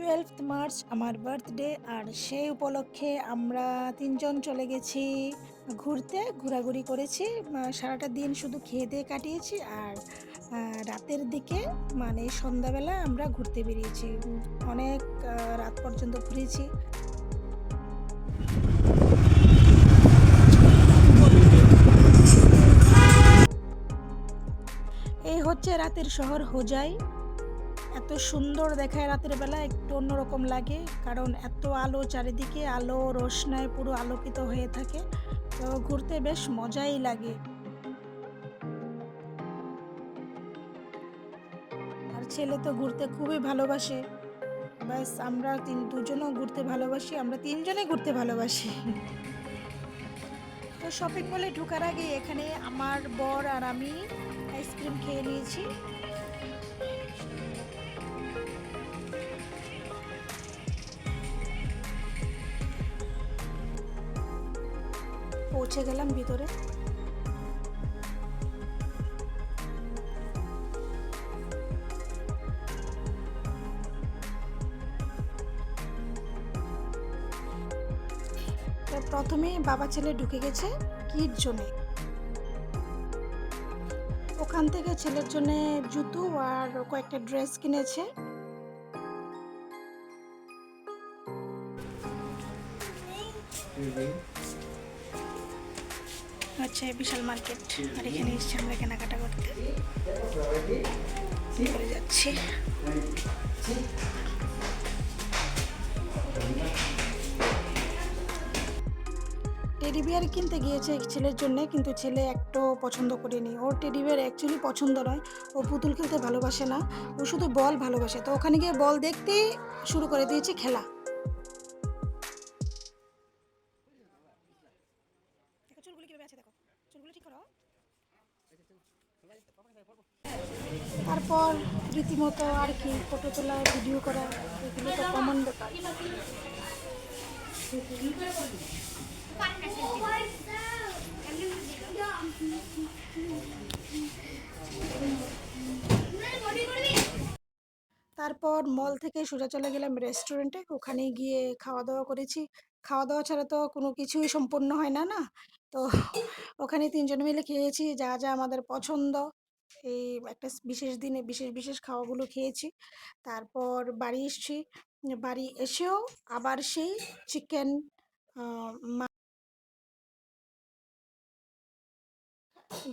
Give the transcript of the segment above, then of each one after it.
Twelve March আমার birthday আর সেই উপলক্ষে আমরা তিনজন চলে গেছি ঘুরতে, ঘোরাঘুরি করেছি। সারাটা দিন শুধু খেয়ে দিয়ে কাটিয়েছি আর রাতের দিকে মানে সন্ধ্যাবেলা আমরা ঘুরতে বেরিয়েছি। অনেক রাত পর্যন্ত ঘুরেছি। এই হচ্ছে রাতের শহর হোজাই। এত সুন্দর দেখায় রাতের বেলা, একটু অন্যরকম লাগে, কারণ এত আলো চারিদিকে, আলো রোশনায় পুরো আলোকিত হয়ে থাকে, তো ঘুরতে বেশ মজাই লাগে। আর ছেলে তো ঘুরতে খুবই ভালোবাসে। ব্যাস, আমরা তিন, দুজনও ঘুরতে ভালোবাসি, আমরা তিনজনে ঘুরতে ভালোবাসি। তো শপিং মলে ঢোকার আগে এখানে আমার বর আর আমি আইসক্রিম খেয়ে নিয়েছি। পৌঁছে গেলাম ভিতরে। প্রথমে বাবা ছেলে ঢুকে গেছে কির জন্যে ওখান থেকে ছেলের জন্য জুতো আর কয়েকটা ড্রেস কিনেছে। আচ্ছা বিশাল মার্কেট। আর এখানে এসছি আমরা কেনাকাটা করতে। যাচ্ছি। টেডি বিয়ার কিনতে গিয়েছে ছেলের জন্য, কিন্তু ছেলে একটাও পছন্দ করেনি। ওর টেডি বিয়ার অ্যাকচুয়ালি পছন্দ নয়। ও পুতুল খেলতে ভালোবাসে না। ও শুধু বল ভালোবাসে। তো ওখানে গিয়ে বল দেখতেই শুরু করে দিয়েছে খেলা। তারপর রীতিমতো আর কি ফটো তোলা ভিডিও করা, এগুলো তো কমন ব্যাপার। তারপর মল থেকে সোজা চলে গেলাম রেস্টুরেন্টে ওখানে গিয়ে খাওয়া দাওয়া করেছি। খাওয়া দাওয়া ছাড়া তো কোনো কিছুই সম্পূর্ণ হয় না না? তো ওখানে তিনজন মিলে খেয়েছি, যা যা আমাদের পছন্দ। এই একটা বিশেষ দিনে বিশেষ বিশেষ খাওয়াগুলো খেয়েছি। তারপর বাড়ি এসেছি। বাড়ি এসেও আবার সেই চিকেন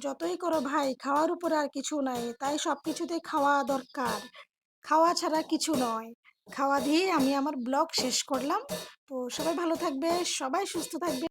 যতই করো ভাই, খাওয়ার উপরে আর কিছু নাই। তাই সব কিছুতেই খাওয়া দরকার। খাওয়া ছাড়া কিছু নয়। খাওয়া দিয়ে আমি আমার ব্লগ শেষ করলাম। তো সবাই ভালো থাকবে সবাই সুস্থ থাকবে।